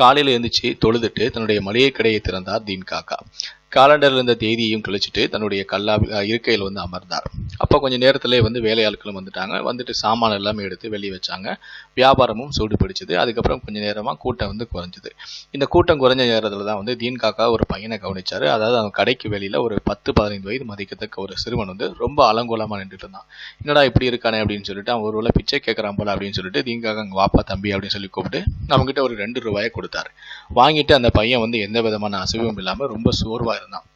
காலையில் எழுந்திரிச்சு தொழுதுட்டு தன்னுடைய மளிகை கடையை திறந்தார் தீன் காக்கா காலண்டரில் இருந்த தேதியையும் கழிச்சிட்டு தன்னுடைய கல்லா இருக்கையில் வந்து அமர்ந்தார். அப்போ கொஞ்சம் நேரத்திலே வந்து வேலையாட்களும் வந்துட்டாங்க. வந்துட்டு சாமான எல்லாமே எடுத்து வெளியே வச்சாங்க. வியாபாரமும் சூடு பிடிச்சது. அதுக்கப்புறம் கொஞ்சம் நேரமாக கூட்டம் வந்து குறைஞ்சது. இந்த கூட்டம் குறைஞ்ச நேரத்தில் தான் வந்து தீன் காக்கா ஒரு பையனை கவனிச்சார். அதாவது அவன் கடைக்கு வெளியில் ஒரு பத்து பதினைந்து வயது மதிக்கத்தக்க ஒரு சிறுவன் வந்து ரொம்ப அலங்கோலமாக நின்றுட்டு இருந்தான். என்னடா இப்படி இருக்கானே? அப்படின்னு சொல்லிட்டு அவன் ஒரு பிச்சை கேட்குறான் போல அப்படின்னு சொல்லிட்டு தீன் காக்கா அங்கே வாப்பா தம்பி அப்படின்னு சொல்லி கூப்பிட்டு நம்மகிட்ட ஒரு ரெண்டு ரூபாயை கொடுத்தாரு. வாங்கிட்டு அந்த பையன் வந்து எந்த விதமான அசைவும் இல்லாமல் ரொம்ப சோர்வாக இருந்தான்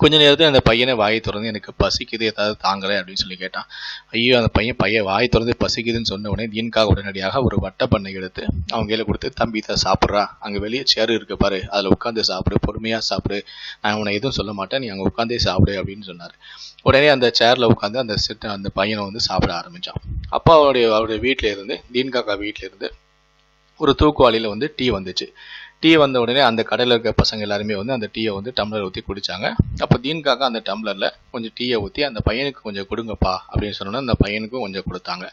கொஞ்ச நேரத்தில் அந்த பையனை வாயை திறந்து எனக்கு பசிக்குது ஏதாவது தாங்கலை அப்படின்னு சொல்லி கேட்டான். ஐயோ அந்த பையன் பையன் வாயை திறந்து பசிக்குதுன்னு சொன்ன உடனே தீன்காக உடனடியாக ஒரு வட்ட பண்ணை எடுத்து அவங்க கையில் கொடுத்து தம்பி இதை சாப்பிட்றா. அங்கே வெளியே சேர் இருக்கு பாரு. அதில் உட்காந்து சாப்பிடு. பொறுமையாக சாப்பிடு. நான் உன்னை எதுவும் சொல்ல மாட்டேன். நீ அங்கே உட்காந்தே சாப்பிடு அப்படின்னு சொன்னார். உடனே அந்த சேரில் உட்காந்து அந்த சிட்ட அந்த பையனை வந்து சாப்பிட ஆரம்பித்தான் அப்பா அவருடைய அவருடைய வீட்டில் இருந்து தீன்காக்கா வீட்டில் இருந்து ஒரு தூக்குவாளியில் வந்து டீ வந்துச்சு. டீ வந்த உடனே அந்த கடையில் இருக்க பசங்க எல்லாருமே வந்து அந்த டீயை வந்து டம்ளர் ஊற்றி குடித்தாங்க அப்போ தீன்காக அந்த டம்ளரில் கொஞ்சம் டீயை ஊற்றி அந்த பையனுக்கு கொஞ்சம் கொடுங்கப்பா அப்படின்னு சொன்னோன்னா அந்த பையனுக்கும் கொஞ்சம் கொடுத்தாங்க.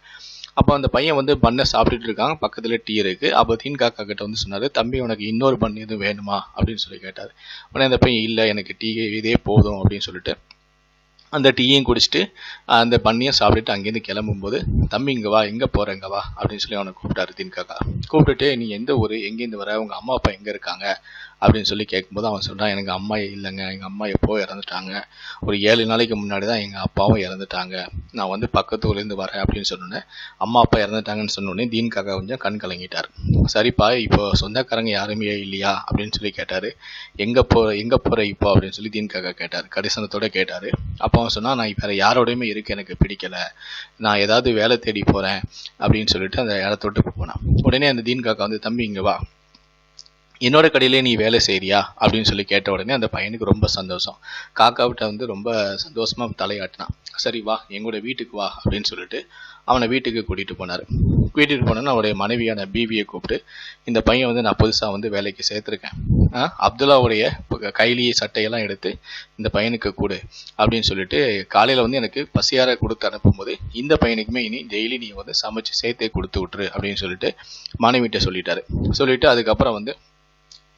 அப்போ அந்த பையன் வந்து பண்ணை சாப்பிட்டுட்டு இருக்காங்க பக்கத்தில் டீ இருக்குது அப்போ தீன் காக்கா கிட்ட வந்து சொன்னார் தம்பி உனக்கு இன்னொரு பண்ணு எதுவும் வேணுமா? அப்படின்னு சொல்லி கேட்டார். உடனே அந்த பையன் இல்லை எனக்கு டீ இதே போதும் அப்படின்னு சொல்லிட்டு அந்த டீயும் குடிச்சிட்டு அந்த பண்ணியும் சாப்பிட்டுட்டு அங்கேருந்து கிளம்பும்போது தம்பி இங்கே வா எங்கே போகிற இங்கே வா அப்படின்னு சொல்லி அவனை கூப்பிட்டாரு தீன் காக்கா கூப்பிட்டுட்டு நீ எந்த ஊர்? எங்கேருந்து வர? உங்கள் அம்மா அப்பா எங்கே இருக்காங்க? அப்படின்னு சொல்லி கேட்கும்போது அவன் சொல்கிறான் எனக்கு அம்மா இல்லைங்க. எங்கள் அம்மா எப்போ இறந்துட்டாங்க. ஒரு ஏழு நாளைக்கு முன்னாடி தான் எங்கள் அப்பாவும் இறந்துட்டாங்க. நான் வந்து பக்கத்து ஊர்லேருந்து வரேன் அப்படின்னு சொன்னோன்னே அம்மா அப்பா இறந்துட்டாங்கன்னு சொன்னோடனே தீன் காக்கா கொஞ்சம் கண் கலங்கிட்டார். சரிப்பா இப்போ சொந்தக்காரங்க யாருமே இல்லையா? அப்படின்னு சொல்லி கேட்டார். எங்கே போ எங்கே போகிற இப்போ? அப்படின்னு சொல்லி தீன் காக்கா கேட்டார். கரிசனத்தோட கேட்டார். அப்போ அவன் சொன்னால் நான் வேறு யாரோடையுமே இருக்க எனக்கு பிடிக்கலை. நான் ஏதாவது வேலை தேடி போகிறேன் அப்படின்னு சொல்லிட்டு அந்த இடத்த விட்டு போனான். உடனே அந்த தீன் காக்கா வந்து தம்பி இங்கே வா. என்னோட கடையிலே நீ வேலை செய்யறியா அப்படின்னு சொல்லி கேட்ட உடனே அந்த பையனுக்கு ரொம்ப சந்தோஷம். காக்காவிட்ட வந்து ரொம்ப சந்தோஷமாக தலையாட்டினான் சரி வா எங்களோட வீட்டுக்கு வா அப்படின்னு சொல்லிட்டு அவனை வீட்டுக்கு கூட்டிகிட்டு போனார். கூட்டிகிட்டு போனோன்னு அவருடைய மனைவியான பிபியை கூப்பிட்டு இந்த பையன் வந்து நான் புதுசாக வந்து வேலைக்கு சேர்த்துருக்கேன். அப்துல்லாவுடைய ப- கைலியை சட்டையெல்லாம் எடுத்து இந்த பையனுக்கு கூடு அப்படின்னு சொல்லிட்டு காலையில் வந்து எனக்கு பசியார கொடுத்து அனுப்பும்போது இந்த பையனுக்குமே இனி டெய்லி நீ வந்து சமைச்சு சேர்த்தே கொடுத்து விட்டுரு அப்படின்னு சொல்லிட்டு மனைவிட்ட சொல்லிட்டாரு. சொல்லிட்டு அதுக்கப்புறம் வந்து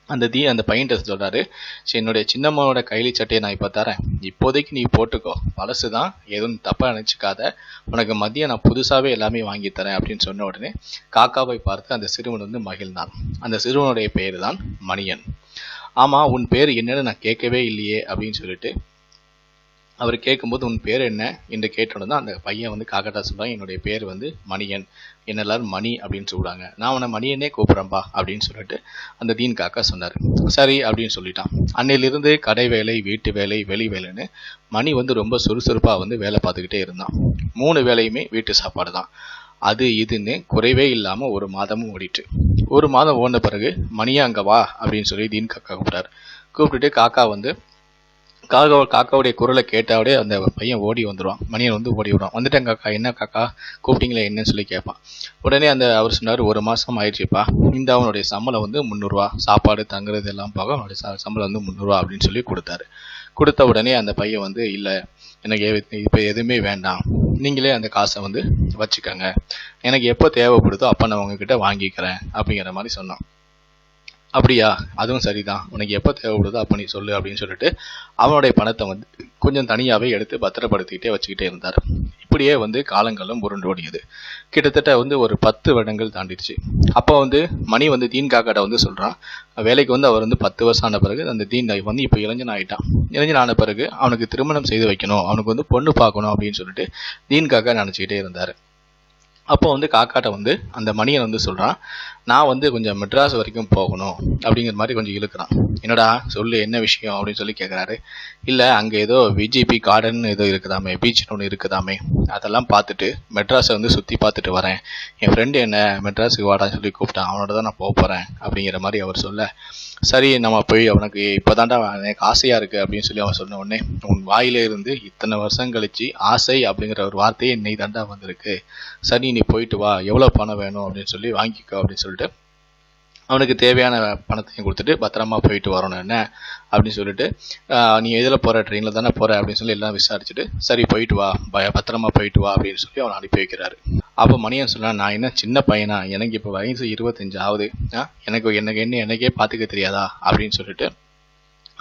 அந்த தீ அந்த பையன்கிட்ட சொல்கிறாரு சரி என்னுடைய சின்னம்மாவோட கைலி சட்டையை நான் இப்போ தரேன். இப்போதைக்கு நீ போட்டுக்கோ. பழசு தான் எதுவும் தப்பாக நினச்சிக்காத. உனக்கு மதியம் நான் புதுசாகவே எல்லாமே வாங்கி தரேன் அப்படின்னு சொன்ன உடனே காக்காவை பார்த்து அந்த சிறுவன் வந்து மகிழ்ந்தான். அந்த சிறுவனுடைய பெயர் தான் மணியன். ஆமாம் உன் பேர் என்னன்னு நான் கேட்கவே இல்லையே அப்படின்னு சொல்லிட்டு அவர் கேட்கும்போது உன் பேர் என்ன? என்று கேட்டோன்னு தான் அந்த பையன் வந்து காக்கட்டா சொல்றான் என்னுடைய பேர் வந்து மணியன். என்ன எல்லாரும் மணி அப்படின்னு சொல்லுவாங்க நான் உன்னை மணியனே கூப்பிட்றேன்பா அப்படின்னு சொல்லிட்டு அந்த தீன் காக்கா சொன்னார். சரி அப்படின்னு சொல்லிட்டான். அன்னையிலிருந்து கடை வேலை வீட்டு வேலை வெளி வேலைன்னு மணி வந்து ரொம்ப சுறுசுறுப்பாக வந்து வேலை பார்த்துக்கிட்டே இருந்தான். மூணு வேலையுமே வீட்டு சாப்பாடு தான். அது இதுன்னு குறைவே இல்லாமல் ஒரு மாதமும் ஓடிட்டு. ஒரு மாதம் ஓடின பிறகு மணியா அங்கே வா அப்படின்னு சொல்லி தீன் காக்கா கூப்பிட்டார். கூப்பிட்டுட்டு காக்கா வந்து காக்கா காக்காவுடைய குரலை கேட்டாவே அந்த பையன் ஓடி வந்துடுவான் மணியன் வந்து ஓடி விடுவான். வந்துட்டேன் காக்கா. என்ன காக்கா? கூப்பிட்டீங்களே என்னன்னு சொல்லி கேட்பான். உடனே அந்த அவர் சொன்னார் ஒரு மாதம் ஆயிடுச்சுப்பா. இந்த அவனுடைய சம்பளம் வந்து முந்நூறுரூவா சாப்பாடு தங்குறது எல்லாம் போக அவனுடைய சம்பளம் வந்து முந்நூறுரூவா அப்படின்னு சொல்லி கொடுத்தாரு. கொடுத்த உடனே அந்த பையன் வந்து இல்லை எனக்கு இப்போ எதுவுமே வேண்டாம். நீங்களே அந்த காசை வந்து வச்சுக்கோங்க. எனக்கு எப்போ தேவைப்படுதோ அப்போ நான் உங்ககிட்ட வாங்கிக்கிறேன். அப்படிங்கிற மாதிரி சொன்னான். அப்படியா? அதுவும் சரிதான். உனக்கு எப்போ தேவைப்படுதோ அப்போ நீ சொல்லு அப்படின்னு சொல்லிட்டு அவனுடைய பணத்தை வந்து கொஞ்சம் தனியாகவே எடுத்து பத்திரப்படுத்திக்கிட்டே வச்சுக்கிட்டே இருந்தார். இப்படியே வந்து காலங்களும் உருண்டு ஓடியது கிட்டத்தட்ட வந்து ஒரு பத்து வருடங்கள் தாண்டிடுச்சு. அப்போ வந்து மணி வந்து தீன் காக்காட்ட வந்து சொல்கிறான் வேலைக்கு வந்து அவர் வந்து பத்து வருஷம் ஆன பிறகு அந்த தீன் வந்து இப்போ இளைஞன் ஆயிட்டான். இளைஞன் ஆன பிறகு அவனுக்கு திருமணம் செய்து வைக்கணும். அவனுக்கு வந்து பொண்ணு பார்க்கணும் அப்படின்னு சொல்லிட்டு தீன் காக்கா நினச்சிக்கிட்டே இருந்தார். அப்போ வந்து காக்காட்ட வந்து அந்த மணியன் வந்து சொல்கிறான் நான் வந்து கொஞ்சம் மெட்ராஸ் வரைக்கும் போகணும் அப்படிங்கிற மாதிரி கொஞ்சம் இழுக்கிறான். என்னடா சொல்லு என்ன விஷயம்? அப்படின்னு சொல்லி கேட்குறாரு இல்லை அங்கே ஏதோ விஜிபி கார்டன் ஏதோ இருக்குதாமே பீச்னு ஒன்று இருக்குதாமே அதெல்லாம் பார்த்துட்டு மெட்ராஸை வந்து சுற்றி பார்த்துட்டு வரேன். என் ஃப்ரெண்டு என்ன மெட்ராஸுக்கு வாடான்னு சொல்லி கூப்பிட்டான் அவனோட தான் நான் போக போகிறேன் அப்படிங்கிற மாதிரி அவர் சொல்ல. சரி நம்ம போய் அவனுக்கு இப்போதான்டா எனக்கு ஆசையாக இருக்குது அப்படின்னு சொல்லி அவன் சொன்ன உடனே உன் வாயிலிருந்து இத்தனை வருஷம் கழிச்சு ஆசை அப்படிங்கிற ஒரு வார்த்தையே இன்னைக்கு தாண்டா வந்திருக்கு. சரி நீ போயிட்டு வா எவ்வளோ பணம் வேணும் அப்படின்னு சொல்லி வாங்கிக்கோ அப்படின்னு சொல்லிட்டு அவனுக்கு தேவையான பணத்தையும் கொடுத்துட்டு பத்திரமா போயிட்டு வரணும். என்ன? அப்படின்னு சொல்லிட்டு நீ எதில் போகிற ட்ரெயினில் தானே போகிற அப்படின்னு சொல்லி எல்லாம் விசாரிச்சுட்டு சரி போயிட்டு வா பய பத்திரமா போயிட்டு வா அப்படின்னு சொல்லி அவனை அனுப்பி வைக்கிறாரு. அப்போ மணியன் சொன்னால் நான் என்ன சின்ன பையனா? எனக்கு இப்போ வயசு இருபத்தஞ்சு ஆகுது. எனக்கு எனக்கு என்ன எனக்கே பார்த்துக்க தெரியாதா? அப்படின்னு சொல்லிட்டு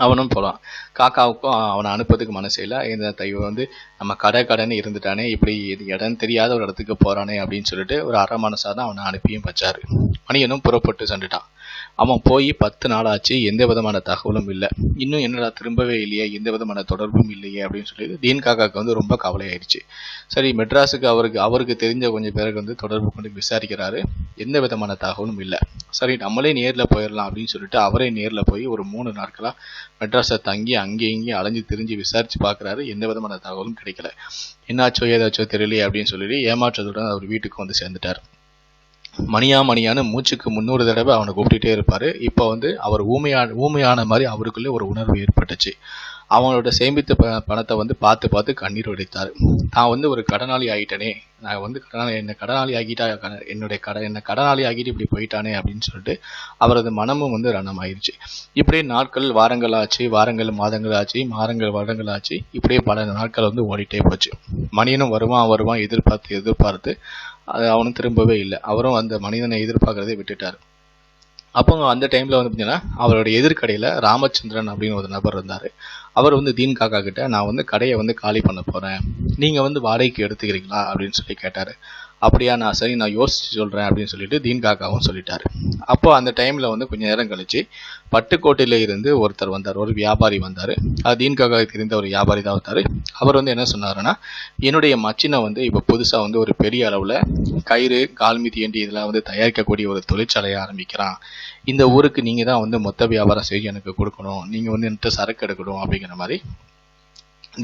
அவனும் போகலாம் காக்காவுக்கும் அவனை அனுப்புறதுக்கு மனசே இல்லை. இந்த இவன் வந்து நம்ம கடை கடைன்னு இருந்துட்டானே இப்படி இது இடம் தெரியாத ஒரு இடத்துக்கு போகிறானே அப்படின்னு சொல்லிட்டு ஒரு அரை மனசாக தான் அவனை அனுப்பியும் வச்சாரு. மணியனும் புறப்பட்டு சென்றுட்டான். அவன் போய் பத்து நாள் ஆச்சு எந்த விதமான தகவலும் இல்லை. இன்னும் என்னடா திரும்பவே இல்லையே எந்த விதமான தொடர்பும் இல்லையே அப்படின்னு சொல்லி தீன் காக்காக்கு வந்து ரொம்ப கவலையாயிடுச்சு சரி மெட்ராஸுக்கு அவருக்கு அவருக்கு தெரிஞ்ச கொஞ்சம் பேருக்கு வந்து தொடர்பு கொண்டு விசாரிக்கிறாரு. எந்த விதமான தகவலும் இல்லை. சரி நம்மளே நேரில் போயிடலாம் அப்படின்னு சொல்லிட்டு அவரே நேரில் போய் ஒரு மூணு நாட்களாக மெட்ராஸை தங்கி அங்கேயும் இங்கேயும் அலைஞ்சு திரிஞ்சு விசாரிச்சு பார்க்குறாரு. எந்த விதமான தகவலும் கிடைக்கல. என்னாச்சோ ஏதாச்சோ தெரியலையே அப்படின்னு சொல்லிட்டு ஏமாற்றத்துடன் அவர் வீட்டுக்கு வந்து சேர்ந்துட்டார். மணியா மணியான்னு மூச்சுக்கு முன்னூறு தடவை அவனை கூப்பிட்டுட்டே இருப்பார். இப்போ வந்து அவர் ஊமையான ஊமையான மாதிரி அவருக்குள்ளே ஒரு உணர்வு ஏற்பட்டுச்சு. அவனோட சேமித்த ப பணத்தை வந்து பார்த்து பார்த்து கண்ணீர் வடித்தார். நான் வந்து ஒரு கடனாளி ஆகிட்டனே நான் வந்து கடனாளி என்ன கடனாளி ஆகிட்டா க- என்னுடைய கட என்ன கடனாளி ஆகிட்டு இப்படி போயிட்டானே அப்படின்னு சொல்லிட்டு அவரது மனமும் வந்து ரணம் ஆயிடுச்சு இப்படியே நாட்கள் வாரங்கள் ஆச்சு வாரங்கள் மாதங்கள் ஆச்சு மாதங்கள் வருடங்கள் ஆச்சு. இப்படியே பல நாட்கள் வந்து ஓடிட்டே போச்சு. மணியனும் வருவான் வருவான் எதிர்பார்த்து எதிர்பார்த்து அது அவனும் திரும்பவே இல்லை. அவரும் அந்த மனிதனை எதிர்பார்க்கறதை விட்டுட்டார். அப்போ அந்த டைம்ல வந்து பார்த்தீங்கன்னா அவருடைய எதிர்கடையில ராமச்சந்திரன் அப்படின்னு ஒரு நபர் இருந்தாரு. அவர் வந்து தீன் காக்கா கிட்ட நான் வந்து கடையை வந்து காலி பண்ண போறேன். நீங்க வந்து வாடகைக்கு எடுத்துக்கிறீங்களா? அப்படின்னு சொல்லி கேட்டாரு. அப்படியா நான் சரி நான் யோசிச்சு சொல்கிறேன் அப்படின்னு சொல்லிட்டு தீன் காக்காவும் சொல்லிட்டாரு. அப்போ அந்த டைமில் வந்து கொஞ்சம் நேரம் கழிச்சு பட்டுக்கோட்டையில் இருந்து ஒருத்தர் வந்தார் ஒரு வியாபாரி வந்தார். அது தீன் காக்காவுக்கு தெரிந்த ஒரு வியாபாரி தான் வந்தார். அவர் வந்து என்ன சொன்னாருன்னா என்னுடைய மச்சினை வந்து இப்போ புதுசாக வந்து ஒரு பெரிய அளவில் கயிறு கால்மிதி ஏண்டி இதெல்லாம் வந்து தயாரிக்கக்கூடிய ஒரு தொழிற்சாலையை ஆரம்பிக்கிறான். இந்த ஊருக்கு நீங்கள் தான் வந்து மொத்த வியாபாரம் செய்ய எனக்கு கொடுக்கணும். நீங்கள் வந்து என்கிட்ட சரக்கு எடுக்கணும் அப்படிங்கிற மாதிரி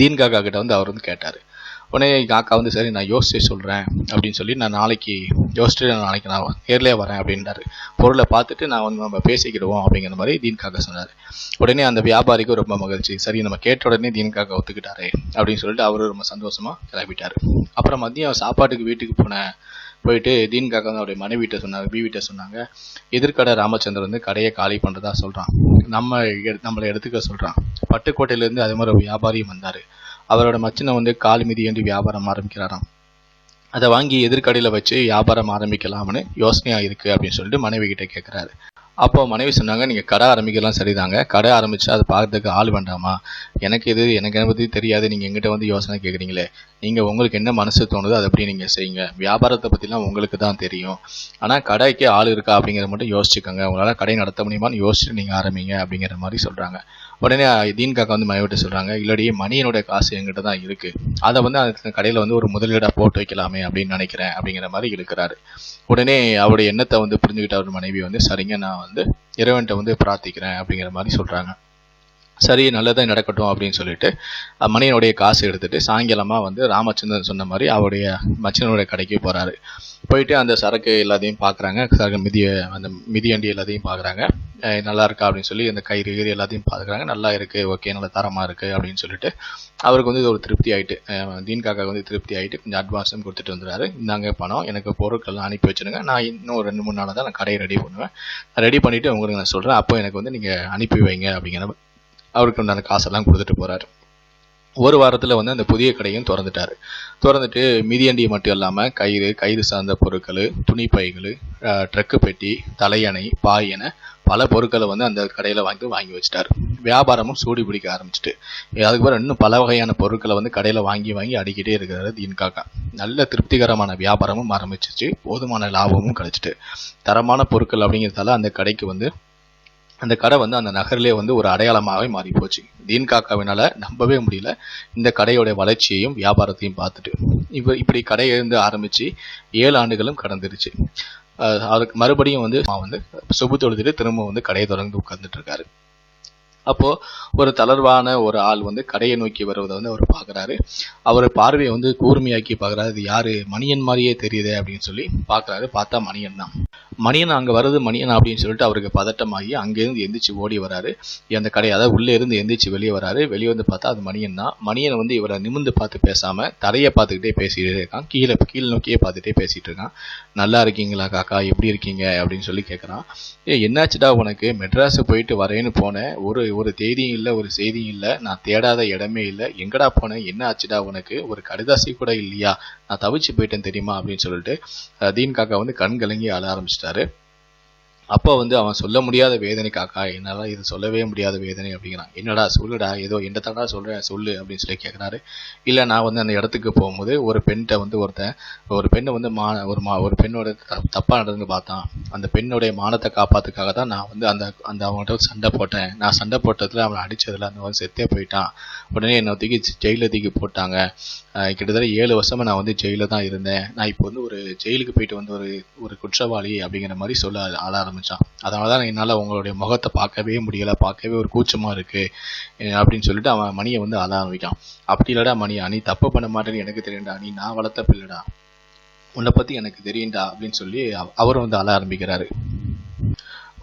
தீன் காக்கா கிட்ட வந்து அவர் வந்து கேட்டார். உடனே காக்கா வந்து சரி நான் யோசிச்சு சொல்கிறேன் அப்படின்னு சொல்லி நான் நாளைக்கு யோசிச்சுட்டு நான் நாளைக்கு நான் நேர்லேயே வரேன் அப்படின்றாரு. பொருளை பார்த்துட்டு நான் வந்து நம்ம பேசிக்கிடுவோம் அப்படிங்கிற மாதிரி தீன் காக்கா சொன்னார். உடனே அந்த வியாபாரிக்கும் ரொம்ப மகிழ்ச்சி. சரி நம்ம கேட்ட உடனே தீன் காக்கா ஒத்துக்கிட்டாரு அப்படின்னு சொல்லிட்டு அவரும் ரொம்ப சந்தோஷமாக கிளம்பிட்டார். அப்புறம் மதியம் சாப்பாட்டுக்கு வீட்டுக்கு போனேன் போயிட்டு தீன் காக்கா வந்து அவருடைய மனைவிட்ட சொன்னாங்க வீட்டை சொன்னாங்க. எதிர்கடை ராமச்சந்திரன் வந்து கடையை காலி பண்ணுறதா சொல்கிறான் நம்ம எடு- நம்மளை எடுத்துக்க சொல்கிறான் பட்டுக்கோட்டையிலேருந்து அதே மாதிரி ஒரு வியாபாரியும் வந்தார். அவரோட மச்சினை வந்து கால் மீதி என்று வியாபாரம் ஆரம்பிக்கிறாராம். அதை வாங்கி எதிர்கடையில் வச்சு வியாபாரம் ஆரம்பிக்கலாம்னு யோசனையாக இருக்குது அப்படின்னு சொல்லிட்டு மனைவி கிட்டே கேட்குறாரு அப்போ மனைவி சொன்னாங்க நீங்கள் கடை ஆரம்பிக்கலாம் சரிதாங்க. கடை ஆரம்பித்து அதை பார்க்கறதுக்கு ஆள் வேண்டாமா? எனக்கு இது எனக்கு என்ன பற்றி தெரியாது. நீங்கள் எங்கிட்ட வந்து யோசனை கேட்குறீங்களே நீங்கள் உங்களுக்கு என்ன மனசு தோணுதோ அதை அப்படி நீங்கள் செய்யுங்க. வியாபாரத்தை பற்றிலாம் உங்களுக்கு தான் தெரியும். ஆனால் கடைக்கு ஆள் இருக்கா அப்படிங்கிறத மட்டும் யோசிச்சுக்கோங்க. உங்களால் கடை நடத்த முடியுமான்னு யோசிச்சுட்டு நீங்கள் ஆரம்பிங்க அப்படிங்கிற மாதிரி சொல்கிறாங்க உடனே தீன் காக்கா வந்து மனைவிட்டு சொல்கிறாங்க இல்லடி மணியனுடைய காசு என்கிட்ட தான் இருக்குது அதை வந்து அந்த கடையில் வந்து ஒரு முதலீடாக போட்டு வைக்கலாமே அப்படின்னு நினைக்கிறேன் அப்படிங்கிற மாதிரி இருக்கிறாரு. உடனே அவருடைய எண்ணத்தை வந்து புரிஞ்சுக்கிட்ட அவர் மனைவி வந்து சரிங்க நான் வந்து இறைவன்கிட்ட வந்து பிரார்த்திக்கிறேன் அப்படிங்கிற மாதிரி சொல்கிறாங்க சரி நல்லதாக நடக்கட்டும் அப்படின்னு சொல்லிட்டு மணியனுடைய காசு எடுத்துட்டு சாயங்காலமாக வந்து ராமச்சந்திரன் சொன்ன மாதிரி அவருடைய மச்சனுடைய கடைக்கு போகிறாரு போயிட்டு அந்த சரக்கு எல்லாத்தையும் பார்க்குறாங்க சரக்கு மிதிய அந்த மிதியண்டி எல்லாத்தையும் பார்க்குறாங்க நல்லா இருக்கா? அப்படின்னு சொல்லி அந்த கயிறு கயிறு எல்லாத்தையும் பார்க்குறாங்க நல்லா இருக்குது ஓகே நல்ல தரமாக இருக்குது அப்படின்னு சொல்லிட்டு அவருக்கு வந்து இது ஒரு திருப்தி ஆகிட்டு தீன் காக்காக்கு வந்து திருப்தி ஆகிட்டு கொஞ்சம் அட்வான்ஸும் கொடுத்துட்டு வந்துறாரு இந்தாங்க பணம் எனக்கு பொருட்கள்லாம் அனுப்பி வச்சுருங்க. நான் இன்னும் ஒரு ரெண்டு மூணு நாளாக தான் நான் கடையை ரெடி பண்ணுவேன். ரெடி பண்ணிவிட்டு உங்களுக்கு நான் சொல்கிறேன் அப்போ எனக்கு வந்து நீங்கள் அனுப்பி வைங்க அப்படிங்கிற அவருக்கு உண்டான காசெல்லாம் கொடுத்துட்டு போகிறார் ஒரு வாரத்தில் வந்து அந்த புதிய கடையும் திறந்துட்டாரு. திறந்துட்டு மிதியண்டி மட்டும் இல்லாமல் கயிறு கயிறு சார்ந்த பொருட்கள் துணிப்பைகள் ட்ரக்கு பெட்டி தலையணை பாய் என பல பொருட்களை வந்து அந்த கடையில் வாங்கி வாங்கி வச்சிட்டார். வியாபாரமும் சூடு பிடிக்க ஆரம்பிச்சிட்டு. அதுக்கப்புறம் இன்னும் பல வகையான பொருட்களை வந்து கடையில் வாங்கி வாங்கி அடிக்கிட்டே இருக்கிறாரு தீன் காக்கா. நல்ல திருப்திகரமான வியாபாரமும் ஆரம்பிச்சிச்சு. போதுமான லாபமும் கிடச்சிட்டு. தரமான பொருட்கள் அப்படிங்கிறதால அந்த கடைக்கு வந்து அந்த கடை வந்து அந்த நகரிலே வந்து ஒரு அடையாளமாகவே மாறி போச்சு தீன் காக்காவினால நம்பவே முடியல. இந்த கடையோட வளர்ச்சியையும் வியாபாரத்தையும் பார்த்துட்டு. இப்போ இப்படி கடையை இருந்து ஆரம்பிச்சு ஏழு ஆண்டுகளும் கடந்துருச்சு. அதுக்கு மறுபடியும் வந்து வந்து சுபு தொழுதுட்டு திரும்ப வந்து கடையை தொடர்ந்து உட்கார்ந்துட்டு இருக்காரு அப்போ ஒரு தளர்வான ஒரு ஆள் வந்து கடையை நோக்கி வருவதை வந்து அவர் பார்க்குறாரு. அவர் பார்வையை வந்து கூர்மையாக்கி பார்க்குறாரு. இது யாரு? மணியன் மாதிரியே தெரியுதே அப்படின்னு சொல்லி பார்க்குறாரு. பார்த்தா மணியன் தான். மணியன் அங்கே வருது மணியன் அப்படின்னு சொல்லிட்டு அவருக்கு பதட்டமாகி அங்கேருந்து எந்திரிச்சு ஓடி வராரு. அந்த கடை அதாவது உள்ளே இருந்து எந்திரிச்சு வெளியே வராரு. வெளியே வந்து பார்த்தா அது மணியன் தான். மணியன் வந்து இவரை நிமிந்து பார்த்து பேசாமல் தரையை பார்த்துக்கிட்டே பேசிகிட்டே இருக்கான். கீழே கீழ் நோக்கியே பார்த்துட்டே பேசிகிட்டு இருக்கான். நல்லா இருக்கீங்களா காக்கா? எப்படி இருக்கீங்க? அப்படின்னு சொல்லி கேட்குறான் ஏ என்னாச்சுடா உனக்கு? மெட்ராஸு போயிட்டு வரேன்னு போனேன். ஒரு ஒரு தேதியும் இல்லை ஒரு செய்தியும் இல்லை. நான் தேடாத இடமே இல்லை. எங்கடா போனேன்? என்ன ஆச்சுடா உனக்கு? ஒரு கடிதாசி கூட இல்லையா? நான் தவிச்சு போயிட்டேன் தெரியுமா? அப்படின்னு சொல்லிட்டு தீன் காக்கா வந்து கண் கலங்கி அழ ஆரம்பிச்சிட்டாரு அப்போ வந்து அவன் சொல்ல முடியாத வேதனை காக்கா என்னால் இது சொல்லவே முடியாத வேதனை அப்படிங்கிறான். என்னடா சொல்லுடா ஏதோ என்ன தாடா சொல்கிறேன் சொல்லு அப்படின்னு சொல்லி கேட்குறாரு இல்லை நான் வந்து அந்த இடத்துக்கு போகும்போது ஒரு பெண்கிட்ட வந்து ஒருத்தன் ஒரு பெண்ணை வந்து மா ஒரு மா ஒரு பெண்ணோட த தப்பாக நடந்து பார்த்தான். அந்த பெண்ணுடைய மானத்தை காப்பாத்துக்காக தான் நான் வந்து அந்த அந்த அவன்கிட்ட சண்டை போட்டேன். நான் சண்டை போட்டதில் அவனை அடித்ததில் அந்த வந்து செத்தே போயிட்டான். உடனே என்னை தூக்கி ஜெயிலில் தூக்கி போட்டாங்க. கிட்டத்தட்ட ஏழு வருஷமாக நான் வந்து ஜெயிலில் தான் இருந்தேன். நான் இப்போ வந்து ஒரு ஜெயிலுக்கு போயிட்டு வந்து ஒரு ஒரு குற்றவாளி அப்படிங்கிற மாதிரி சொல்ல ஆள ஆரம்பிச்சான். அதனால தான் என்னால் உங்களுடைய முகத்தை பார்க்கவே முடியலை பார்க்கவே ஒரு கூச்சமாக இருக்குது அப்படின்னு சொல்லிட்டு அவன் மணியை வந்து ஆள ஆரம்பிக்கான் அப்படி இல்லைடா மணியா நீ தப்பு பண்ண மாட்டேன்னு எனக்கு தெரியும்டா நீ நான் வளர்த்த பிள்ளைடா. உன்னை பற்றி எனக்கு தெரியும்டா அப்படின்னு சொல்லி அவரும் வந்து அழ ஆரம்பிக்கிறாரு.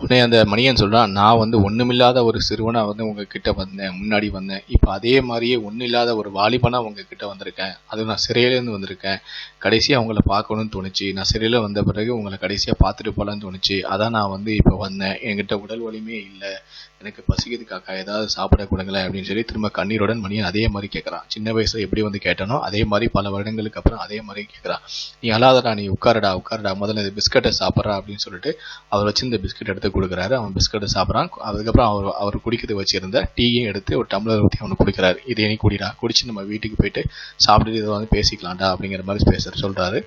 உடனே அந்த மணியன் சொல்கிறான் நான் வந்து ஒன்றுமில்லாத ஒரு சிறுவனாக வந்து உங்ககிட்ட வந்தேன் முன்னாடி வந்தேன். இப்போ அதே மாதிரியே ஒன்றும் இல்லாத ஒரு வாலிபனாக உங்ககிட்ட வந்திருக்கேன். அது நான் சிறையிலேருந்து வந்திருக்கேன். கடைசியாக அவங்கள பார்க்கணும்னு தோணுச்சு. நான் சிறையில் வந்த பிறகு உங்களை கடைசியாக பார்த்துட்டு போகலான்னு தோணுச்சு. அதான் நான் வந்து இப்போ வந்தேன். என்கிட்ட உடல் வலிமே இல்லை. எனக்கு பசிக்குது ஏதாவது சாப்பிட கொடுங்களேன் அப்படின்னு சொல்லி திரும்ப கண்ணீருடன் மணியை அதே மாதிரி கேட்குறான் சின்ன வயசில் எப்படி வந்து கேட்டானோ அதே மாதிரி பல வருடங்களுக்கு அப்புறம் அதே மாதிரி கேட்குறான் நீ அழாதடா நீ உட்காரடா உட்காரடா. முதல்ல இந்த பிஸ்கட்டை சாப்பிட்றா அப்படின்னு சொல்லிட்டு அவர் வச்சு இந்த பிஸ்கட் எடுத்து கொடுக்குறாரு. அவன் பிஸ்கட்டை சாப்பிட்றான். அதுக்கப்புறம் அவர் அவர் குடிக்கிறது வச்சிருந்த டீயும் எடுத்து ஒரு டம்ளர் ஊற்றி அவனுக்கு குடிக்கிறாரு. இதை நீ குடிடா. குடிச்சு நம்ம வீட்டுக்கு போயிட்டு சாப்பிட்டுட்டு இதை வந்து பேசிக்கலாம்டா அப்படிங்கிற மாதிரி பேசுற சொல்கிறாரு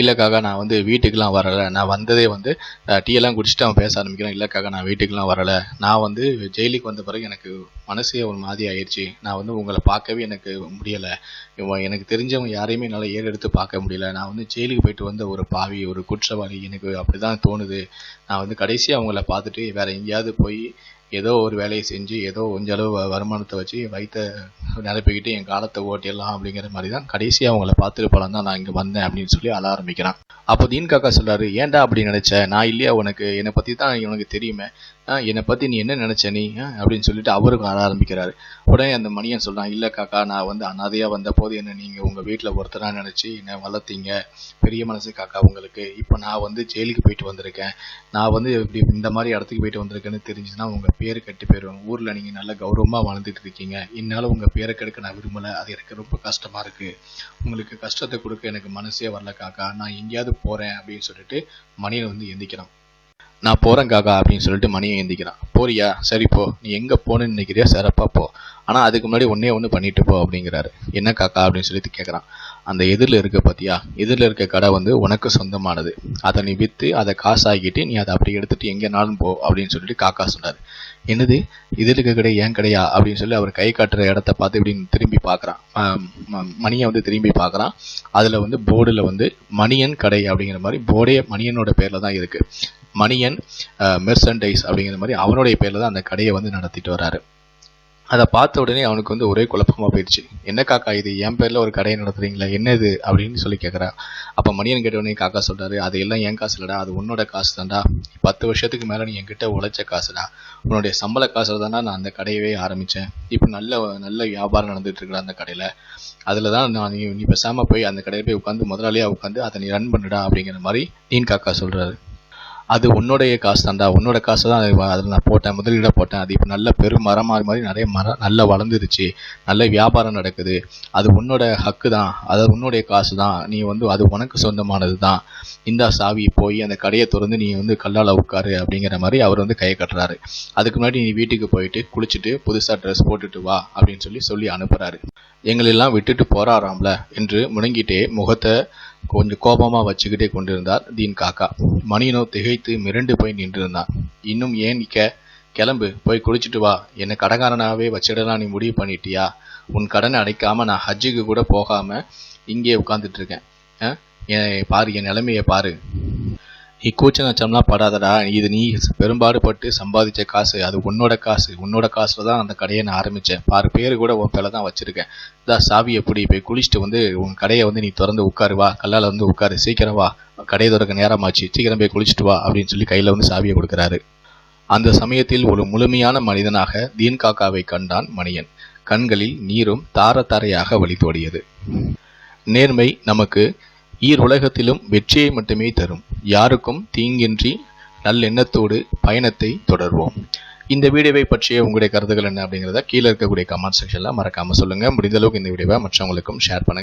இல்லைக்காக நான் வந்து வீட்டுக்கெலாம் வரலை. நான் வந்ததே வந்து டீ எல்லாம் குடிச்சிட்டு அவன் பேச ஆரம்பிக்கிறான். இல்லைக்காக நான் வீட்டுக்கெலாம் வரலை. நான் வந்து ஜெயிலுக்கு வந்த பிறகு எனக்கு மனசே ஒரு மாதிரி ஆயிடுச்சு நான் வந்து உங்களை பார்க்கவே எனக்கு முடியலை. எனக்கு தெரிஞ்சவங்க யாரையுமே என்னால் ஏறெடுத்து பார்க்க முடியல. நான் வந்து ஜெயிலுக்கு போயிட்டு வந்த ஒரு பாவி ஒரு குற்றவாளி எனக்கு அப்படி தான் தோணுது. நான் வந்து கடைசியாக அவங்கள பார்த்துட்டு வேறு எங்கேயாவது போய் ஏதோ ஒரு வேலையை செஞ்சு ஏதோ கொஞ்ச அளவு வருமானத்தை வச்சு வயிற்ற நிரப்பிக்கிட்டு என் காலத்தை ஓட்டிடலாம் அப்படிங்கிற மாதிரி தான் கடைசியாக அவங்கள பார்த்துட்டு போலாம் தான் நான் இங்கே வந்தேன் அப்படின்னு சொல்லி அழ ஆரம்பிக்கிறான் அப்போ தீன் காக்கா சொல்றாரு ஏன்டா அப்படி நினைச்ச? நான் இல்லையா உனக்கு? என்னை பற்றி தான் உனக்கு தெரியுமே. என்னை பற்றி நீ என்ன நினச்ச நீ? அப்படின்னு சொல்லிட்டு அவருக்கும் அழ ஆரம்பிக்கிறாரு. உடனே அந்த மணியன் சொல்கிறான் இல்லை காக்கா நான் வந்து அனாதையாக வந்தபோது என்ன நீங்கள் உங்கள் வீட்டில் ஒருத்தராக நினச்சி என்னை வளர்த்தீங்க. பெரிய மனசு காக்கா உங்களுக்கு. இப்போ நான் வந்து ஜெயிலுக்கு போயிட்டு வந்திருக்கேன். நான் வந்து இப்படி இந்த மாதிரி இடத்துக்கு போயிட்டு வந்திருக்கேன்னு தெரிஞ்சுச்சுன்னா உங்கள் பேர் கட்டி போயிடும் ஊரில் நீங்கள் நல்ல கௌரவமாக வாழ்ந்துட்டு இருக்கீங்க. என்னால் உங்கள் பேரை கெடுக்க நான் விரும்பலை. அது எனக்கு ரொம்ப கஷ்டமாக இருக்குது உங்களுக்கு கஷ்டத்தை கொடுக்க எனக்கு மனசே வரல காக்கா. நான் எங்கேயாவது போகிறேன் அப்படின்னு சொல்லிட்டு மணியன் வந்து எந்திக்கிறான். நான் போகிறேன் காக்கா அப்படின்னு சொல்லிட்டு மணியை எந்திக்கிறான் போறியா? சரி போ. நீ எங்கே போகணுன்னு நினைக்கிறியா? சிறப்பாக போ. ஆனால் அதுக்கு முன்னாடி ஒன்றே ஒன்று பண்ணிட்டு போ அப்படிங்கிறாரு. என்ன காக்கா? அப்படின்னு சொல்லிட்டு கேட்குறான் அந்த எதிரில் இருக்க பார்த்தியா எதிரில் இருக்க கடை வந்து உனக்கு சொந்தமானது. அதை நீ விற்று அதை காசாக்கிட்டு நீ அதை அப்படி எடுத்துகிட்டு எங்கேனாலும் போ அப்படின்னு சொல்லிட்டு காக்கா சொன்னார். என்னது? இதில் இருக்க கடை ஏன் கடையா? அப்படின்னு சொல்லி அவர் கை காட்டுற இடத்த பார்த்து இப்படின்னு திரும்பி பார்க்குறான். மணியை வந்து திரும்பி பார்க்குறான். அதில் வந்து போர்டில் வந்து மணியன் கடை அப்படிங்கிற மாதிரி போர்டே மணியனோட பேரில் தான் இருக்குது மணியன் மெர்சன்டைஸ் அப்படிங்கிற மாதிரி அவனுடைய பேரில் தான் அந்த கடையை வந்து நடத்திட்டு வராரு அதை பார்த்த உடனே அவனுக்கு வந்து ஒரே குழப்பமாக போயிடுச்சு. என்ன காக்கா இது? என் பேரில் ஒரு கடையை நடத்துறீங்களா? என்ன இது அப்படின்னு சொல்லி கேட்குறா அப்போ மணியன் கேட்ட உடனே காக்கா சொல்கிறாரு அது எல்லாம் என் காசு இல்லைடா அது உன்னோட காசு தான்டா பத்து வருஷத்துக்கு மேலே நீ என்கிட்ட உழைச்ச காசுடா. உன்னுடைய சம்பள காசில் தானே நான் அந்த கடையவே ஆரம்பித்தேன் இப்போ நல்ல நல்ல வியாபாரம் நடந்துட்டு இருக்கிற அந்த கடையில். அதில் தான் நான் நீ நீ பேசாமல் போய் அந்த கடையில் போய் உட்காந்து முதலாளியாக உட்காந்து அதை நீ ரன் பண்ணுடா அப்படிங்கிற மாதிரி நீன் காக்கா சொல்கிறாரு அது உன்னுடைய காசு தான்டா உன்னோட காசு தான் அதில் நான் போட்டேன் முதலீடாக போட்டேன். அது இப்போ நல்ல பெரும் மரமாக மாதிரி நிறைய மரம் நல்லா வளர்ந்துருச்சு. நல்ல வியாபாரம் நடக்குது. அது உன்னோட ஹக்கு தான் அது உன்னுடைய காசு தான் நீ வந்து அது உனக்கு சொந்தமானது தான் இந்தா சாவி போய் அந்த கடையை திறந்து நீ வந்து கல்லால் உட்காரு அப்படிங்கிற மாதிரி அவர் வந்து கையை கட்டுறாரு. அதுக்கு முன்னாடி நீ வீட்டுக்கு போயிட்டு குளிச்சுட்டு புதுசாக ட்ரெஸ் போட்டுட்டு வா அப்படின்னு சொல்லி சொல்லி அனுப்புகிறாரு எங்களெல்லாம் விட்டுட்டு போறாராம்ல என்று முணங்கிட்டே முகத்தை கொஞ்சம் கோபமாக வச்சுக்கிட்டே கொண்டிருந்தார் தீன் காக்கா. மணியனோ திகைத்து மிரண்டு போய் நின்றிருந்தான். இன்னும் ஏன் நிக்க? கிளம்பு போய் குளிச்சுட்டு வா. என்னை கடகாரனாகவே வச்சிடலாம் நீ முடிவு பண்ணிட்டியா? உன் கடனை அடைக்காமல் நான் ஹஜ்ஜுக்கு கூட போகாமல் இங்கே உட்காந்துட்ருக்கேன் இருக்கேன். என் பாரு என் நிலைமையை பாரு. நீ கூச்ச நச்சம்லாம் படாதடா. இது நீ பெரும்பாடுபட்டு சம்பாதிச்ச காசு அது உன்னோட காசு. உன்னோட காசுல தான் அந்த கடையை நான் ஆரம்பித்தேன் பாரு பேர் கூட உன் பேல தான் வச்சுருக்கேன். இதான் சாவி எப்படி போய் குளிச்சுட்டு வந்து உன் கடையை வந்து நீ திறந்து உட்காரு வா. கல்லால் வந்து உட்காரு. சீக்கிரம் வா. கடையை திறக்க நேரமாச்சு. சீக்கிரம் போய் குளிச்சுட்டு வா அப்படின்னு சொல்லி கையில் வந்து சாவியை கொடுக்குறாரு. அந்த சமயத்தில் ஒரு முழுமையான மனிதனாக தீன் காக்காவை கண்டான் மணியன். கண்களில் நீரும் தார தாரையாக வழித்தோடியது. நேர்மை நமக்கு ஈர் உலகத்திலும் வெற்றியை மட்டுமே தரும். யாருக்கும் தீங்கின்றி நல்லெண்ணத்தோடு பயணத்தை தொடர்வோம். இந்த வீடியோவை பற்றிய உங்களுடைய கருத்துக்கள் என்ன அப்படிங்கிறத கீழே இருக்கக்கூடிய கமெண்ட் செக்ஷனில் மறக்காமல் சொல்லுங்கள் முடிந்தளவுக்கு இந்த வீடியோவை மற்றவங்களுக்கும் ஷேர் பண்ணுங்கள்